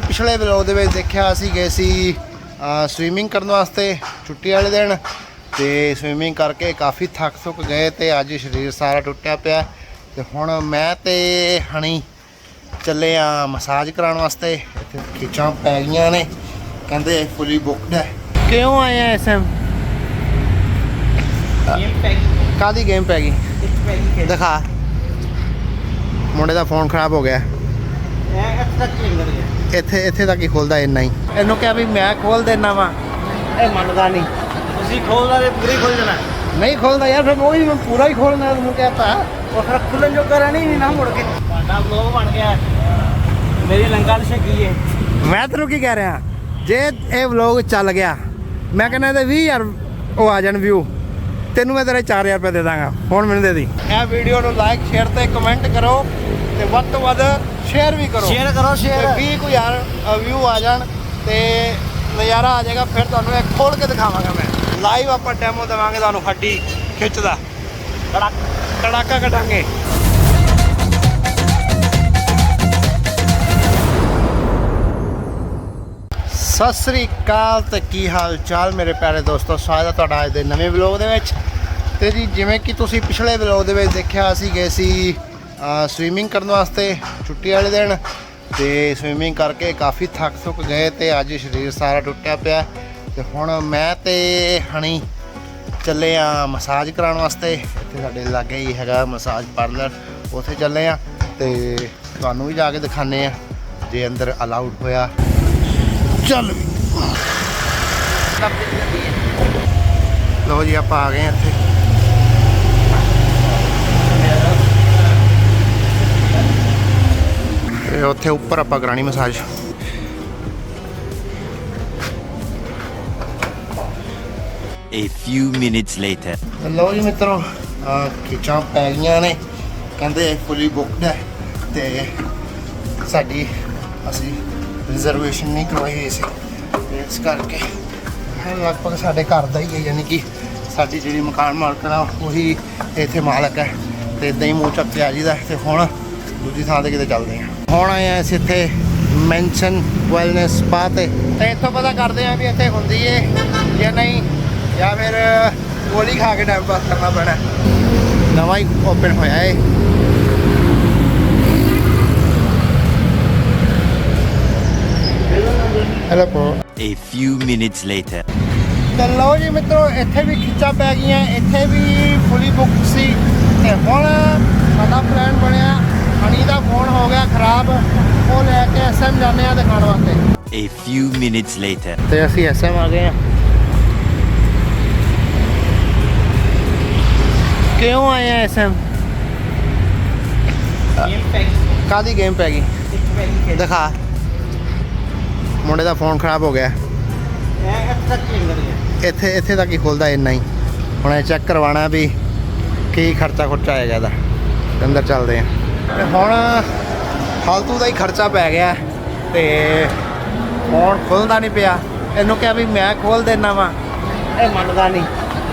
ਪਿਛਲੇ ਵਲੋਗ ਦੇ ਵਿੱਚ ਦੇਖਿਆ ਅਸੀਂ ਗਏ ਸੀ ਸਵੀਮਿੰਗ ਕਰਨ ਵਾਸਤੇ ਛੁੱਟੀ ਵਾਲੇ ਦਿਨ ਤੇ ਸਵੀਮਿੰਗ ਕਰਕੇ ਕਾਫੀ ਥੱਕ ਸੁੱਕ ਗਏ ਤੇ ਅੱਜ ਸਰੀਰ ਸਾਰਾ ਟੁੱਟਿਆ ਪਿਆ ਤੇ ਹੁਣ ਮੈਂ ਤੇ ਹਣੀ ਚੱਲੇ ਆ ਮਸਾਜ ਕਰਾਉਣ ਵਾਸਤੇ। ਇੱਥੇ ਖਿੱਚਾਂ ਪੈ ਗਈਆਂ ਨੇ ਕਹਿੰਦੇ ਫੁੱਲੀ ਬੁੱਕਡ ਹੈ। ਕਿਉਂ ਆਏ ਆ ਐਸਐਮ ਗੇਮ ਪੈ ਗਈ। ਕਾਦੀ ਗੇਮ ਪੈ ਗਈ? ਦਿਖਾ। ਮੁੰਡੇ ਦਾ ਫੋਨ ਖਰਾਬ ਹੋ ਗਿਆ। ਇਹ ਇੱਥੇ ਤੱਕ ਹੀ ਅੰਦਰ ਗਿਆ। ਇੱਥੇ ਇੱਥੇ ਤੱਕ ਹੀ ਖੋਲਦਾ ਇੰਨਾ ਹੀ। ਇਹਨੂੰ ਕਿਹਾ ਵੀ ਮੈਂ ਖੋਲ ਦੇਣਾ ਵਾ। ਇਹ ਮੰਨਦਾ ਨਹੀਂ। ਤੁਸੀਂ ਖੋਲਦਾ ਤੇ ਪੂਰੀ ਖੋਲ ਜਾਣਾ ਨਹੀਂ ਖੋਲਦਾ ਯਾਰ ਫਿਰ ਉਹੀ ਮੈਂ ਪੂਰਾ ਹੀ ਖੋਲਣਾ ਤੈਨੂੰ ਕਹਤਾ। ਉਹ ਫਿਰ ਖੁੱਲਣ ਜੋਗਾ ਰਹਿਣੀ ਨਹੀਂ ਨਾ ਮੁੜ ਕੇ। ਤੁਹਾਡਾ ਬਲੌਗ ਬਣ ਗਿਆ। ਮੇਰੀ ਲੰਗਾ ਛਕੀ ਹੈ ਮੈਂ ਤੈਨੂੰ ਕੀ ਕਹਿ ਰਿਹਾ? ਜੇ ਇਹ ਵਲੌਗ ਚੱਲ ਗਿਆ ਮੈਂ ਕਹਿੰਦਾ ਇਹਦੇ 20000 ਉਹ ਆ ਜਾਣ ਵਿਊ ਤੈਨੂੰ ਮੈਂ ਤੇਰੇ 4000 ਰੁਪਏ ਦੇ ਦਾਂਗਾ। ਹੁਣ ਮੈਨੂੰ ਦੇ ਦੀ। ਇਹ ਵੀਡੀਓ ਨੂੰ ਲਾਈਕ ਸ਼ੇਅਰ ਤੇ ਕਮੈਂਟ ਕਰੋ ਤੇ ਵੱਧ ਤੋਂ ਵੱਧ ਸ਼ੇਅਰ ਵੀ ਕਰੋ। ਸ਼ੇਅਰ ਕਰੋ ਸ਼ੇਅਰ 20 ਕੁ ਹਜ਼ਾਰ ਵਿਊ ਆ ਜਾਣ ਤੇ ਨਜ਼ਾਰਾ ਆ ਜਾਏਗਾ ਫਿਰ ਤੁਹਾਨੂੰ ਇਹ ਖੋਲ ਕੇ ਦਿਖਾਵਾਂਗਾ ਮੈਂ। ਲਾਈਵ ਆਪਾਂ ਡੈਮੋ ਦੇਵਾਂਗੇ ਤੁਹਾਨੂੰ ਹੱਡੀ ਖਿੱਚਦਾ। ਕੜਾਕ ਕੜਾਕਾ ਕਟਾਂਗੇ ਸਤਿ ਸ੍ਰੀ ਅਕਾਲ ਤੇ ਕੀ ਹਾਲ ਚਾਲ ਮੇਰੇ ਪਿਆਰੇ ਦੋਸਤੋ ਸਵਾਗਤ ਹੈ ਤੁਹਾਡਾ ਅੱਜ ਦੇ ਨਵੇਂ ਵਲੌਗ ਦੇ ਵਿੱਚ। ਤੇ ਜੀ ਜਿਵੇਂ ਕਿ ਤੁਸੀਂ ਪਿਛਲੇ ਵਲੌਗ ਦੇ ਵਿੱਚ ਦੇਖਿਆ ਅਸੀਂ ਗਏ ਸੀ ਸਵੀਮਿੰਗ ਕਰਨ ਵਾਸਤੇ ਛੁੱਟੀ ਵਾਲੇ ਦਿਨ ਤੇ ਸਵੀਮਿੰਗ ਕਰਕੇ ਕਾਫੀ ਥੱਕ ਸੁੱਕ ਗਏ ਤੇ ਅੱਜ ਸਰੀਰ ਸਾਰਾ ਟੁੱਟਿਆ ਪਿਆ। ਤੇ ਹੁਣ ਮੈਂ ਤੇ ਹਣੀ ਚੱਲੇ ਆ ਮਸਾਜ ਕਰਾਉਣ ਵਾਸਤੇ। ਇੱਥੇ ਸਾਡੇ ਲਾਗੇ ਹੀ ਹੈਗਾ ਮਸਾਜ ਪਾਰਲਰ ਉੱਥੇ ਚੱਲੇ ਆ ਤੇ ਤੁਹਾਨੂੰ ਵੀ ਜਾ ਕੇ ਦਿਖਾਣੇ ਆ, ਜੇ ਅੰਦਰ ਅਲਾਉਡ ਹੋਇਆ। ਚੱਲ ਵੀ। ਲਓ ਜੀ, ਆਪਾਂ ਆ ਗਏ ਹਾਂ ਇੱਥੇ। ਤੇ ਉੱਥੇ ਉੱਪਰ ਆਪਾਂ ਕਰਾਣੀ massage. A few minutes later. ਲਓ ਜੀ ਮਿੱਤਰੋ ਆ ਖਿੱਚਾਂ ਪੈ ਗਈਆਂ ਨੇ। ਕਹਿੰਦੇ ਫੁੱਲੀ ਬੁੱਕਡ ਹੈ। ਤੇ ਸਾਡੀ ਅਸੀਂ ਰਿਜ਼ਰਵੇਸ਼ਨ ਨਹੀਂ ਕਰਵਾਈ ਹੋਈ ਸੀ। ਇਸ ਕਰਕੇ ਇਹ ਲਗਭਗ ਸਾਡੇ ਘਰ ਦਾ ਹੀ ਹੈ ਯਾਨੀ ਕਿ ਸਾਡੀ ਜਿਹੜੀ ਮਕਾਨ ਮਾਲਕ ਆ ਉਹੀ ਇੱਥੇ ਮਾਲਕ ਹੈ। ਤੇ ਇਦਾਂ ਹੀ ਮੂੰਹ ਚੱਕ ਕੇ ਆ ਜੀਦਾ ਤੇ ਹੁਣ ਦੂਜੀ ਥਾਂ ਤੇ ਕਿਤੇ ਚੱਲਦੇ ਹਾਂ। ਹੁਣ ਆਏ ਆ ਇੱਥੇ ਮੈਂਸ਼ਨ ਵੈਲਨੈਸ ਸਪਾ ਤੇ। ਤੇ ਇੱਥੋਂ ਪਤਾ ਕਰਦੇ ਆ ਵੀ ਇੱਥੇ ਹੁੰਦੀ ਏ ਜਾਂ ਨਹੀਂ ਜਾਂ ਫਿਰ ਗੋਲੀ ਖਾ ਕੇ ਟਾਈਮ ਪਾਸ ਕਰਨਾ ਪੈਣਾ। ਨਵਾਂ ਹੀ ਓਪਨ ਹੋਇਆ ਏ। ਹੈਲੋ ਪੋ A few minutes later. ਤੇ ਲਓ ਜੀ ਮਿੱਤਰੋ ਇੱਥੇ ਵੀ ਖਿੱਚਾਂ ਪੈ ਗਈਆਂ ਇੱਥੇ ਵੀ ਫੁੱਲੀ ਬੁੱਕ ਸੀ। ਤੇ ਹੁਣ ਸਾਡਾ ਪਲਾਨ ਬਣਿਆ ਹਣੀ ਦਾ ਫੋਨ ਹੋ ਗਿਆ ਖਰਾਬ ਉਹ ਲੈ ਕੇ ਐਸਐਮ ਜਾਂਦੇ ਆ ਦਿਖਾਉਣ ਵਾਸਤੇ। A few minutes later. ਤੇ ਅਸੀਂ ਐਸਐਮ ਆ ਗਏ ਆ। ਕਿਉਂ ਆਏ ਆ ਐਸਐਮ ਗੇਮ ਪੈ ਗਈ। ਕਾਦੀ ਗੇਮ ਪੈ ਗਈ? ਦਿਖਾ। ਮੁੰਡੇ ਦਾ ਫੋਨ ਖਰਾਬ ਹੋ ਗਿਆ। ਇੱਥੇ ਇੱਥੇ ਤੱਕ ਹੀ ਖੁੱਲਦਾ ਇੰਨਾ ਹੀ। ਹੁਣ ਇਹ ਚੈੱਕ ਕਰਵਾਉਣਾ ਵੀ ਕੀ ਖਰਚਾ ਖੁਰਚਾ ਆਏਗਾ ਇਹਦਾ। ਅੰਦਰ ਚੱਲਦੇ ਆ। ਤੇ ਹੁਣ ਫालतू ਦਾ ਹੀ ਖਰਚਾ ਪੈ ਗਿਆ ਤੇ ਫੋਨ ਖੁੱਲਦਾ ਨਹੀਂ ਪਿਆ। ਇਹਨੂੰ ਕਿਹਾ ਵੀ ਮੈਂ ਖੋਲ ਦੇਣਾ ਵਾ। ਇਹ ਮੰਨਦਾ ਨਹੀਂ।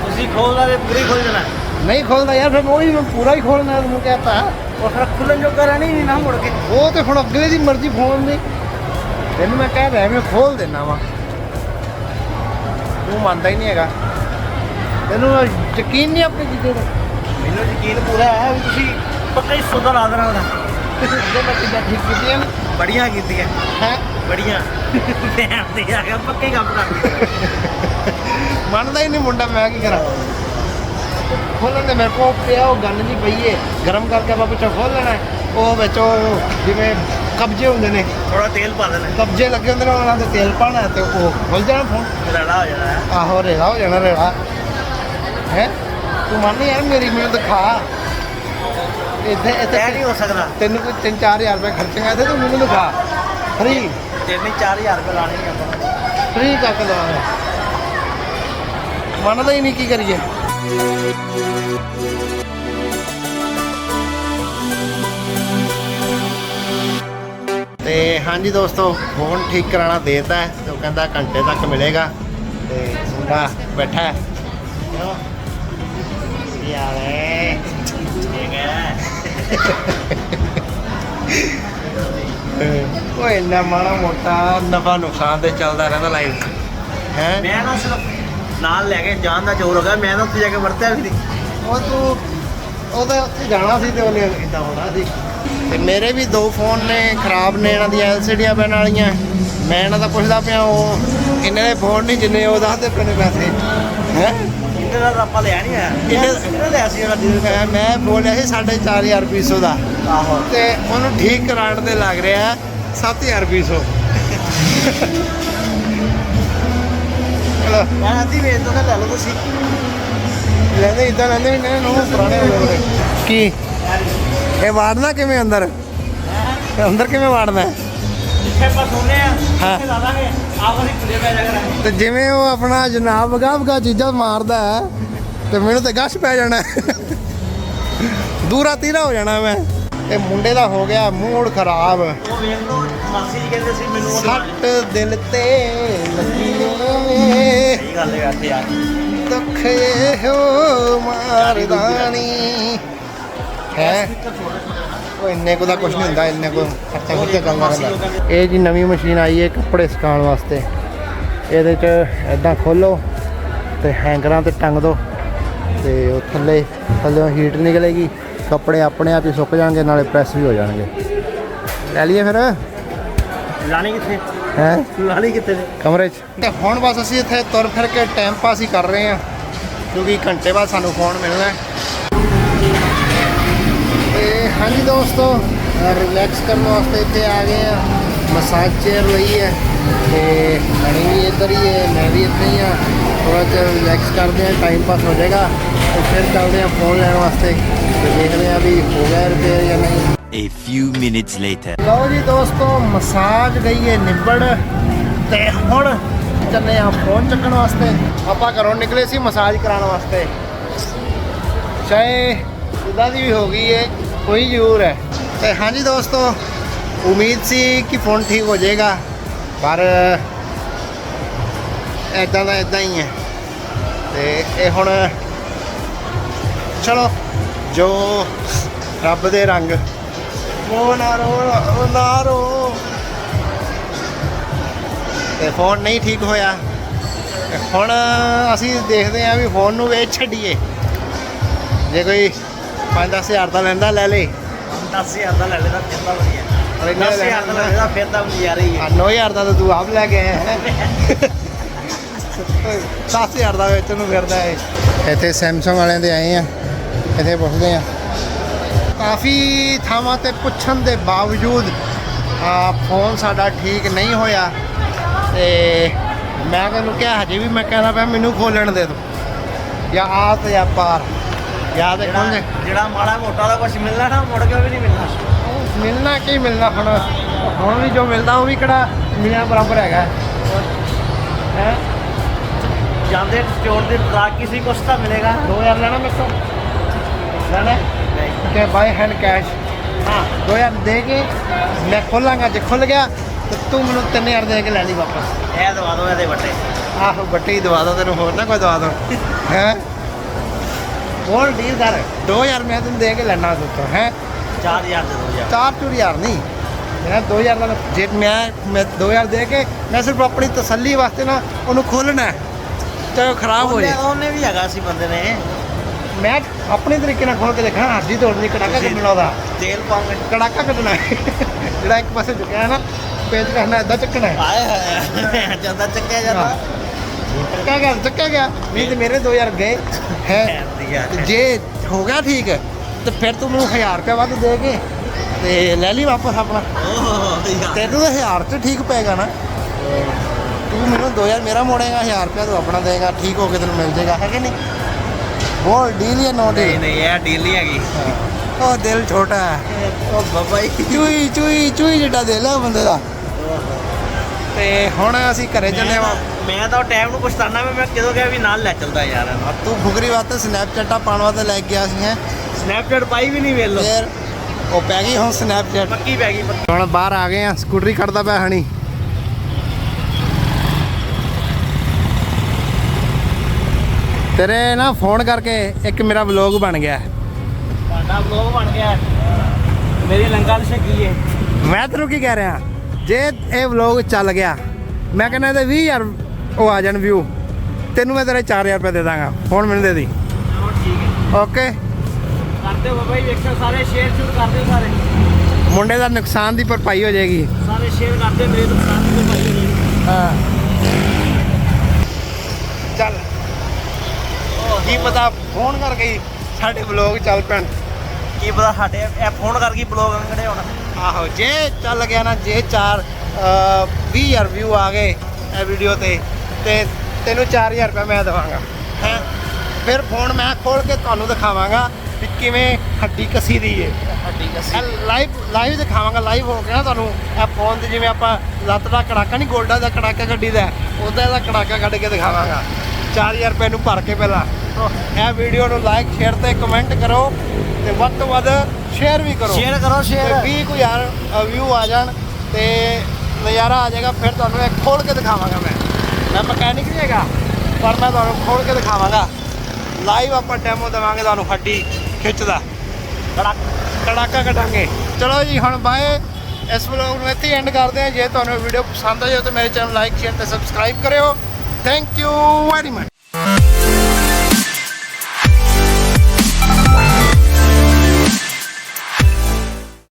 ਤੁਸੀਂ ਖੋਲਦਾ ਤੇ ਪੂਰੀ ਖੋਲ ਜਾਣਾ ਨਹੀਂ ਖੋਲਦਾ ਯਾਰ ਫਿਰ ਉਹੀ ਮੈਂ ਪੂਰਾ ਹੀ ਖੋਲਣਾ ਤੈਨੂੰ ਕਹਤਾ। ਉਹ ਫਿਰ ਖੁੱਲਣ ਜੋਗਾ ਰਹਿਣੀ ਨਹੀਂ ਨਾ ਮੁੜ ਕੇ। ਉਹ ਤੇ ਹੁਣ ਅਗਲੇ ਦੀ ਮਰਜ਼ੀ ਫੋਨ ਦੀ। ਤੈਨੂੰ ਮੈਂ ਕਹਿ ਰਿਹਾ ਮੈਂ ਖੋਲ ਦੇਣਾ ਵਾ। ਤੂੰ ਮੰਨਦਾ ਹੀ ਨਹੀਂ ਹੈਗਾ। ਤੈਨੂੰ ਯਕੀਨ ਨਹੀਂ ਆਪਣੀ ਚੀਜ਼ਾਂ ਦਾ। ਮੈਨੂੰ ਯਕੀਨ ਪੂਰਾ ਹੈ ਵੀ ਤੁਸੀਂ ਪੱਕਾ ਹੀ ਸੁਧਰ ਆਦਰਾਂ ਦਾ ਜੇ ਮੈਂ ਚੀਜ਼ਾਂ ਠੀਕ ਕੀਤੀਆਂ ਬੜੀਆਂ ਕੀਤੀਆਂ। ਹੈ? ਬੜੀਆਂ। ਭੈਣ ਦੇ ਆ ਗਿਆ ਪੱਕੇ ਕੰਮ ਕਰ ਮੰਨਦਾ ਹੀ ਨਹੀਂ ਮੁੰਡਾ ਮੈਂ ਕੀ ਕਰਾਂ? ਖੋਲਣ ਦੇ ਮੇਰੇ ਕੋਲ ਪਿਆ ਉਹ ਗੰਨ ਜੀ ਪਈ ਏ। ਗਰਮ ਕਰਕੇ ਆਪਾਂ ਵਿੱਚੋਂ ਖੋਲ ਲੈਣਾ ਹੈ। ਉਹ ਵਿੱਚੋਂ ਜਿਵੇਂ ਕਬਜੇ ਹੁੰਦੇ ਨੇ। ਥੋੜਾ ਤੇਲ ਪਾ ਦੇਣਾ। ਕਬਜੇ ਲੱਗੇ ਹੁੰਦੇ ਨੇ ਉਹਨਾਂ ਤੇ ਤੇਲ ਪਾਣਾ ਤੇ ਉਹ ਖੁੱਲ ਜਾਣਾ ਫੋਨ ਰੜਾ ਹੋ ਜਾਣਾ ਹੈ। ਆਹੋ ਰੇੜਾ ਹੋ ਜਾਣਾ ਰੇੜਾ। ਹੈ? ਤੂੰ ਮੰਨ ਯਾਰ ਮੇਰੀ ਮੈਨੂੰ ਦਿਖਾ ਇੱਥੇ ਇਹ ਇੱਥੇ ਨਹੀਂ ਹੋ ਸਕਦਾ। ਤੈਨੂੰ ਕੋਈ 3-4000 ਰੁਪਏ ਖਰਚੇਗਾ ਤੇ ਤੂੰ ਮੈਨੂੰ ਦਿਖਾ। ਫ੍ਰੀ। ਤਿੰਨ 4000 ਰੁਪਏ ਲਾਣੇ ਨੇ ਆਪਾਂ ਫ੍ਰੀ ਕਰਕੇ ਦਵਾਂਗਾ ਮੰਨਦਾ ਹੀ ਨਹੀਂ ਕੀ ਕਰੀਏ। ਤੇ ਹਾਂਜੀ ਦੋਸਤੋ ਫੋਨ ਠੀਕ ਕਰਾਉਣਾ ਦੇਤਾ ਹੈ ਤੇ ਉਹ ਕਹਿੰਦਾ ਘੰਟੇ ਤੱਕ ਮਿਲੇਗਾ। ਤੇ ਮੁੰਡਾ ਬੈਠਾ ਹੈ। ਯਾਰ ਉਹ ਇੰਨਾ ਮਾੜਾ ਮੋਟਾ ਨਫਾ ਨੁਕਸਾਨ ਤੇ ਚੱਲਦਾ ਰਹਿੰਦਾ ਲਾਈਫ ਹੈ? ਮੈਂ ਨਾ ਸਿਰਫ ਨਾਲ ਲੈ ਕੇ ਜਾਣ ਦਾ ਜ਼ੋਰ ਹੋ ਗਿਆ ਮੈਂ ਤਾਂ ਉੱਥੇ ਜਾ ਕੇ ਵਰਤਿਆ ਵੀ ਨਹੀਂ। ਉਹ ਤੂੰ ਉਹਦੇ ਉੱਥੇ ਜਾਣਾ ਸੀ ਤੇ ਉਹਨੇ ਇਦਾਂ ਹੋਣਾ ਸੀ। ਤੇ ਮੇਰੇ ਵੀ ਦੋ ਫੋਨ ਨੇ ਖਰਾਬ ਨੇ ਇਹਨਾਂ ਦੀਆਂ ਐਲਸੀਡੀਆਂ ਪੈਣ ਵਾਲੀਆਂ। ਮੈਂ ਇਹਨਾਂ ਦਾ ਪੁੱਛਦਾ ਪਿਆ ਉਹ ਇਹਨਾਂ ਦੇ ਫੋਨ ਨਹੀਂ ਜਿੰਨੇ ਉਹ ਦੱਸਦੇ ਪਏ ਨੇ ਪੈਸੇ। ਹੈ? ਨਾਲ ਆਪਾਂ ਲਿਆ ਨਹੀਂ ਆ ਕਿੰਨੇ- ਕਿਹਨੇ ਲਿਆ ਸੀ ਉਹਦਾ ਡੀਲ ਮੈਂ ਮੈਂ ਬੋਲਿਆ ਸੀ 4500 ਰੁਪਏ ਦਾ। ਆਹੋ। ਤੇ ਉਹਨੂੰ ਠੀਕ ਕਰਾਉਣ ਦੇ ਲੱਗ ਰਿਹਾ 7000 ਰੁਪਏ ਚਲੋ ਮੈਂ ਆਂਦੀ ਵੇਚ ਦੋ ਲੈ ਲਓ ਤੁਸੀਂ। ਲੈਂਦੇ ਇਦਾਂ ਲੈਂਦੇ ਵੀ ਨੇ ਨੂੰ ਪੁਰਾਣੇ ਹੋ ਗਏ ਕੀ? ਇਹ ਵਾੜਨਾ ਕਿਵੇਂ ਅੰਦਰ? ਅੰਦਰ ਕਿਵੇਂ ਵਾੜਨਾ ਹੈ? ਜਿੱਥੇ ਆਪਾਂ ਸੋਨੇ ਆ ਹਾਂ। ਉੱਥੇ ਲਾ ਦਾਂਗੇ ਆਪ ਅਸੀਂ ਕੁੜੇ ਪੈ ਜਾ ਕਰਾਂਗੇ ਤੇ ਜਿਵੇਂ ਉਹ ਆਪਣਾ ਜਨਾਬ ਵਗਾ ਵਗਾ ਚੀਜ਼ਾਂ ਮਾਰਦਾ ਹੈ ਤੇ ਮੈਨੂੰ ਤੇ ਗਸ਼ ਪੈ ਜਾਣਾ। ਦੂਰਾ ਤੀਰਾ ਹੋ ਜਾਣਾ ਮੈਂ। ਇਹ ਮੁੰਡੇ ਦਾ ਹੋ ਗਿਆ ਮੂਡ ਖਰਾਬ। ਉਹ ਵੇਖ ਲਓ ਮਾਸੀ ਜੀ ਕਹਿੰਦੇ ਸੀ ਮੈਨੂੰ ਉਹ। ਸੱਟ ਦਿਲ ਤੇ ਲੱਗੀ ਏ ਸਹੀ ਗੱਲ ਹੈ ਇੱਥੇ ਯਾਰ ਦੁੱਖ ਇਹੋ ਮਾਰਦਾਨੀ ਹੈ। ਇੰਨੇ ਕੋ ਦਾ ਕੁਝ ਨਹੀਂ ਹੁੰਦਾ ਇੰਨੇ ਕੋ ਖਰਚਾ ਖਰਚਾ ਕਰਨਾ ਰਹਿੰਦਾ ਇਹ ਜੀ ਨਵੀਂ ਮਸ਼ੀਨ ਆਈ ਹੈ ਕੱਪੜੇ ਸੁਕਾਉਣ ਵਾਸਤੇ। ਇਹਦੇ ਚ ਐਦਾਂ ਖੋਲੋ ਤੇ ਹੈਂਗਰਾਂ ਤੇ ਟੰਗ ਦੋ ਤੇ ਉਹ ਥੱਲੇ ਥੱਲੇ ਹੀਟ ਨਿਕਲੇਗੀ ਕੱਪੜੇ ਆਪਣੇ ਆਪ ਹੀ ਸੁੱਕ ਜਾਣਗੇ ਨਾਲੇ ਪ੍ਰੈਸ ਵੀ ਹੋ ਜਾਣਗੇ। ਲੈ ਲਈਏ ਫਿਰ। ਲਾਣੀ ਕਿੱਥੇ? ਹੈ? ਲਾਣੀ ਕਿੱਥੇ? ਨੇ ਕਮਰੇ 'ਚ। ਤੇ ਹੁਣ ਬਸ ਅਸੀਂ ਇੱਥੇ ਤੁਰ ਫਿਰ ਕੇ ਟਾਈਮ ਪਾਸ ਹੀ ਕਰ ਰਹੇ ਹਾਂ ਕਿਉਂਕਿ ਘੰਟੇ ਬਾਅਦ ਸਾਨੂੰ ਫੋਨ ਮਿਲਣਾ ਹੈ। ਹਾਂਜੀ ਦੋਸਤੋ ਰਿਲੈਕਸ ਕਰਨ ਵਾਸਤੇ ਇੱਥੇ ਆ ਗਏ ਆ। ਮਸਾਜ ਚੇਅਰ ਲਈ ਹੈ ਤੇ ਮਣੀ ਵੀ ਇੱਧਰ ਹੀ ਹੈ ਮੈਂ ਵੀ ਇੱਥੇ ਹੀ ਆ ਥੋੜਾ ਜਿਹਾ ਰਿਲੈਕਸ ਕਰਦੇ ਆ ਟਾਈਮ ਪਾਸ ਹੋ ਜਾਏਗਾ ਤੇ ਫਿਰ ਚੱਲਦੇ ਆ ਫੋਨ ਲੈਣ ਵਾਸਤੇ ਤੇ ਦੇਖਦੇ ਆ ਵੀ ਹੋ ਗਿਆ ਰਿਪੇਅਰ ਜਾਂ ਨਹੀਂ। A few minutes later. ਲਓ ਜੀ ਦੋਸਤੋ ਮਸਾਜ ਗਈ ਹੈ ਨਿਬੜ ਤੇ ਹੁਣ ਚੱਲੇ ਆ ਫੋਨ ਚੱਕਣ ਵਾਸਤੇ। ਆਪਾਂ ਘਰੋਂ ਨਿਕਲੇ ਸੀ ਮਸਾਜ ਕਰਾਉਣ ਵਾਸਤੇ। ਚਾਹੇ ਜਿੱਦਾਂ ਦੀ ਵੀ ਹੋ ਗਈ ਹੈ ਕੋਈ ਜ਼ਰੂਰ ਹੈ। ਤੇ ਹਾਂਜੀ ਦੋਸਤੋ ਉਮੀਦ ਸੀ ਕਿ ਫੋਨ ਠੀਕ ਹੋ ਜਾਏਗਾ ਪਰ ਐਦਾਂ ਦਾ ਐਦਾਂ ਹੀ ਹੈ। ਤੇ ਇਹ ਹੁਣ ਚਲੋ ਜੋ ਰੱਬ ਦੇ ਰੰਗ। ਉਹ ਨਾ ਰੋ ਉਹ ਨਾ ਰੋ। ਤੇ ਫੋਨ ਨਹੀਂ ਠੀਕ ਹੋਇਆ। ਹੁਣ ਅਸੀਂ ਦੇਖਦੇ ਹਾਂ ਵੀ ਫੋਨ ਨੂੰ ਵੇਚ ਛੱਡੀਏ। ਜੇ ਕੋਈ 5-10 ਹਜ਼ਾਰ ਦਾ ਲੈਂਦਾ ਲੈ ਲੇ 10000 ਦਾ ਲੈ ਲੈਦਾ ਫਿਰ ਤਾਂ ਵਧੀਆ। ਔਰ ਇੰਨੇ ਦਾ 10000 ਦਾ ਲੈ ਲੈਦਾ ਫਿਰ ਤਾਂ ਨਜ਼ਾਰਾ ਹੀ। ਹੈ ਆ 9000 ਦਾ ਤਾਂ ਤੂੰ ਆਪ ਲੈ ਕੇ ਆਇਆ ਹੈ। 10000 ਦਾ ਵੇਚਣ ਨੂੰ ਫਿਰਦਾ ਹੈ ਇੱਥੇ ਸੈਮਸੰਗ ਵਾਲਿਆਂ ਦੇ ਆਏ ਆ ਇੱਥੇ ਪੁੱਛਦੇ ਆ। ਕਾਫੀ ਥਾਵਾਂ ਤੇ ਪੁੱਛਣ ਦੇ ਬਾਵਜੂਦ ਆ ਫੋਨ ਸਾਡਾ ਠੀਕ ਨਹੀਂ ਹੋਇਆ ਤੇ ਮੈਂ ਤੈਨੂੰ ਕਿਹਾ ਹਜੇ ਵੀ ਮੈਂ ਕਹਿੰਦਾ ਪਿਆ ਮੈਨੂੰ ਖੋਲਣ ਦੇ ਦੋ। ਜਾਂ ਆ ਤੇ ਜਾਂ ਪਾਰ ਜਾਂ ਤੇ ਖੋਲ ਜਿਹੜਾ ਦੇ ਜਿਹੜਾ ਮਾੜਾ ਮੋਟਾ ਦਾ ਕੁਝ ਮਿਲਣਾ ਨਾ ਮੁੜ ਕੇ ਵੀ ਨਹੀਂ ਮਿਲਣਾ। ਮਿਲਣਾ ਕੀ ਮਿਲਣਾ ਹੁਣ? ਹੁਣ ਵੀ ਜੋ ਮਿਲਦਾ ਉਹ ਵੀ ਕਿਹੜਾ ਮਿਲਿਆ ਬਰਾਬਰ ਹੈਗਾ। ਹੈ? ਜਾਂਦੇ ਚੋਰ ਦੇ ਟਰੱਕ ਕਿਸੇ ਕੁਛ ਤਾਂ ਮਿਲੇਗਾ। 2000 ਲੈਣਾ ਮੇਰੇ ਤੋਂ। ਲੈਣਾ? ਨਹੀਂ। ਕਿ ਬਾਈ ਹੈਂਡ ਕੈਸ਼ ਹਾਂ। 2000 ਦੇ ਕੇ ਮੈਂ ਖੋਲਾਂਗਾ ਜੇ ਖੁੱਲ ਗਿਆ ਤੇ ਤੂੰ ਮੈਨੂੰ 3000 ਦੇ ਕੇ ਲੈ ਲਈ ਵਾਪਸ। ਇਹ ਦਵਾ ਦੋ ਇਹਦੇ ਵੱਟੇ। ਆਹੋ ਬੱਟੀ ਦਵਾ ਦੋ ਤੈਨੂੰ ਹੋਰ ਨਾ ਕੋਈ ਦਵਾ ਦੋ। ਹੈ? ਹੋਰ ਡੀਲ ਕਰ 2000 ਮੈਂ ਤੈਨੂੰ ਦੇ ਕੇ ਲੈਣਾ ਦਿੱਤਾ ਹੈ? 4000 ਦੇ ਦੋ ਯਾਰ ਚਾਰ ਚੂਰ ਨਹੀਂ। ਮੇਰਾ 2000 ਦਾ ਜੇ ਮੈਂ ਮੈਂ 2000 ਦੇ ਕੇ ਮੈਂ ਸਿਰਫ ਆਪਣੀ ਤਸੱਲੀ ਵਾਸਤੇ ਨਾ ਉਹਨੂੰ ਖੋਲਣਾ ਹੈ। ਚਾਹੇ ਉਹ ਖਰਾਬ ਹੋ ਜਾਏ। ਉਹਨੇ ਵੀ ਹੈਗਾ ਸੀ ਬੰਦੇ ਨੇ। ਮੈਂ ਆਪਣੇ ਤਰੀਕੇ ਨਾਲ ਖੋਲ ਕੇ ਦੇਖਾਂ ਹੱਡੀ ਤੋੜਨੀ ਕੜਾਕਾ ਕੱਢਣਾ ਉਹਦਾ। ਤੇਲ ਪਾਉਂਗੇ ਕੜਾਕਾ ਕੱਢਣਾ ਜਿਹੜਾ ਇੱਕ ਪਾਸੇ ਝੁਕਿਆ ਹੈ ਨਾ ਪੇਚ ਕਰਨਾ ਇਦਾਂ ਚੱਕਣਾ ਹੈ। ਆਏ ਹਾਏ ਜਾਂਦਾ ਚੱਕਿਆ ਜਾਂਦਾ ਚੱਕਿਆ ਗਿਆ ਚੱਕਿਆ ਗਿਆ। ਨਹੀਂ ਤੇ ਮੇਰੇ 2000 ਗਏ। ਹੈ। ਤੇ ਜੇ ਹੋ ਗਿਆ ਠੀਕ ਤੇ ਫਿਰ ਤੂੰ ਮੈਨੂੰ 1000 ਰੁਪਏ ਵੱਧ ਦੇ ਕੇ ਤੇ ਲੈ ਲਈ ਵਾਪਸ ਆਪਣਾ। ਤੈਨੂੰ ਤਾਂ 1000 ਚ ਠੀਕ ਪਏਗਾ ਨਾ। ਤੂੰ ਮੈਨੂੰ 2000 ਮੇਰਾ ਮੋੜੇਗਾ 1000 ਰੁਪਏ ਤੂੰ ਆਪਣਾ ਦੇਗਾ ਠੀਕ ਹੋ ਕੇ ਤੈਨੂੰ ਮਿਲ ਜਾਏਗਾ ਹੈ ਕਿ ਨਹੀਂ? ਬੋਲ ਡੀਲ ਜਾਂ ਨੋ ਨਹੀਂ ਡੀਲ ਨਹੀਂ ਇਹ ਡੀਲ ਨਹੀਂ ਹੈਗੀ। ਉਹ ਦਿਲ ਛੋਟਾ ਹੈ। ਉਹ ਬਾਬਾ ਚੂਈ ਚੂਈ ਚੂਈ ਜਿੱਡਾ ਦਿਲ ਹੈ ਬੰਦੇ ਦਾ। ਤੇ ਹੁਣ ਅਸੀਂ ਘਰੇ ਚੱਲੇ ਵਾ ਮੈਂ ਤਾਂ ਟਾਈਮ ਨੂੰ ਪਛਤਾਨਾ ਮੈਂ ਕਿਦੋਂ ਗਿਆ ਵੀ ਨਾਲ ਲੈ ਚੱਲਦਾ ਯਾਰ। ਤੂੰ ਫੁਗਰੀ ਵਾਸਤੇ ਸਨੈਪਚੈਟਾਂ ਪਾਉਣ ਵਾਸਤੇ ਲੈ ਕੇ ਗਿਆ ਸੀ ਹੈ। ਸਨੈਪਚੈਟ ਪਾਈ ਵੀ ਨਹੀਂ ਵੇਲ ਫਿਰ ਉਹ ਪੈ ਗਈ ਹੁਣ ਸਨੈਪਚੈਟ ਪੱਕੀ ਪੈ ਗਈ ਹੁਣ ਬਾਹਰ ਆ ਗਏ ਆ ਸਕੂਟਰੀ ਕੱਢਦਾ ਪਿਆ ਹਣੀ। ਤੇਰੇ ਨਾ ਫੋਨ ਕਰਕੇ ਇੱਕ ਮੇਰਾ ਵਲੌਗ ਬਣ ਗਿਆ। ਤੁਹਾਡਾ ਬਲੌਗ ਬਣ ਗਿਆ। ਮੇਰੀ ਲੰਗਾ ਛਕੀ ਹੈ ਮੈਂ ਤੈਨੂੰ ਕੀ ਕਹਿ ਰਿਹਾ? ਜੇ ਇਹ ਵਲੌਗ ਚੱਲ ਗਿਆ ਮੈਂ ਕਹਿੰਦਾ ਇਹਦੇ 20000 ਉਹ ਆ ਜਾਣ ਵਿਊ ਤੈਨੂੰ ਮੈਂ ਤੇਰੇ 4000 ਰੁਪਏ ਦੇ ਦਾਂਗਾ। ਫੋਨ ਮੈਨੂੰ ਦੇ ਦੀ। ਓਕੇ ਕਰਦੇ ਹੋ ਬਾਬਾ ਜੀ ਵੇਖਿਓ ਸਾਰੇ ਸ਼ੇਅਰ ਸ਼ੂਟ ਕਰਦੇ ਸਾਰੇ। ਮੁੰਡੇ ਦਾ ਨੁਕਸਾਨ ਦੀ ਭਰਪਾਈ ਹੋ ਜਾਏਗੀ। ਸਾਰੇ ਸ਼ੇਅਰ ਕਰਦੇ ਮੇਰੇ ਨੁਕਸਾਨ ਦੀ ਭਾਈ ਹੋ ਜਾਏਗੀ। ਹਾਂ। ਚੱਲ। ਕੀ ਪਤਾ ਫੋਨ ਕਰ ਗਈ ਸਾਡੇ ਵਲੌਗ ਚੱਲ ਪੈਣ। ਕੀ ਪਤਾ ਸਾਡੇ ਇਹ ਫੋਨ ਕਰਕੇ ਬਲੌਗ ਖੜੇ ਹੋਣਾ ਆਹੋ ਜੇ ਚੱਲ ਗਿਆ ਨਾ ਜੇ 4 20000 ਵਿਊ ਆ ਗਏ ਇਹ ਵੀਡੀਓ ਤੇ ਤੇ ਤੈਨੂੰ 4000 ਰੁਪਏ ਮੈਂ ਦੇਵਾਂਗਾ। ਹੈ? ਫਿਰ ਫੋਨ ਮੈਂ ਖੋਲ ਕੇ ਤੁਹਾਨੂੰ ਦਿਖਾਵਾਂਗਾ ਵੀ ਕਿਵੇਂ ਹੱਡੀ ਕਸੀ ਦੀ ਏ। ਹੱਡੀ ਕੱਸੀ ਲਾਈਵ ਲਾਈਵ ਦਿਖਾਵਾਂਗਾ ਲਾਈਵ ਹੋ ਕੇ ਨਾ ਤੁਹਾਨੂੰ। ਇਹ ਫੋਨ ਤੇ ਜਿਵੇਂ ਆਪਾਂ ਲੱਤ ਦਾ ਕੜਾਕਾ ਨਹੀਂ ਗੋਲਡਾ ਦਾ ਕੜਾਕਾ ਗੱਡੀ ਦਾ ਉਹਦਾ ਦਾ ਕੜਾਕਾ ਕੱਢ ਕੇ ਦਿਖਾਵਾਂਗਾ। 4000 ਰੁਪਏ ਨੂੰ ਭਰ ਕੇ ਪਹਿਲਾਂ। ਇਹ ਵੀਡੀਓ ਨੂੰ ਲਾਈਕ ਸ਼ੇਅਰ ਤੇ ਕਮੈਂਟ ਕਰੋ ਤੇ ਵੱਧ ਤੋਂ ਵੱਧ ਸ਼ੇਅਰ ਵੀ ਕਰੋ। ਸ਼ੇਅਰ ਕਰੋ ਸ਼ੇਅਰ 20 ਕੁ ਹਜ਼ਾਰ ਵਿਊ ਆ ਜਾਣ ਤੇ ਨਜ਼ਾਰਾ ਆ ਜਾਏਗਾ ਫਿਰ ਤੁਹਾਨੂੰ ਇਹ ਖੋਲ ਕੇ ਦਿਖਾਵਾਂਗਾ ਮੈਂ। ਮੈਂ ਮਕੈਨਿਕ ਨਹੀਂ ਹੈਗਾ ਪਰ ਮੈਂ ਤੁਹਾਨੂੰ ਖੋਲ ਕੇ ਦਿਖਾਵਾਂਗਾ। ਲਾਈਵ ਆਪਾਂ ਡੈਮੋ ਦੇਵਾਂਗੇ ਤੁਹਾਨੂੰ ਹੱਡੀ ਖਿੱਚਦਾ। ਕੜਕ ਕੜਾਕਾ ਕੱਢਾਂਗੇ। ਚਲੋ ਜੀ ਹੁਣ ਬਾਏ। ਇਸ ਵਲੋਗ ਨੂੰ ਇੱਥੇ ਐਂਡ ਕਰਦੇ ਹਾਂ। ਜੇ ਤੁਹਾਨੂੰ ਵੀਡੀਓ ਪਸੰਦ ਆਈ ਤਾਂ ਮੇਰੇ ਚੈਨਲ ਲਾਈਕ ਸ਼ੇਅਰ ਤੇ ਸਬਸਕ੍ਰਾਈਬ ਕਰਿਓ। Thank you very much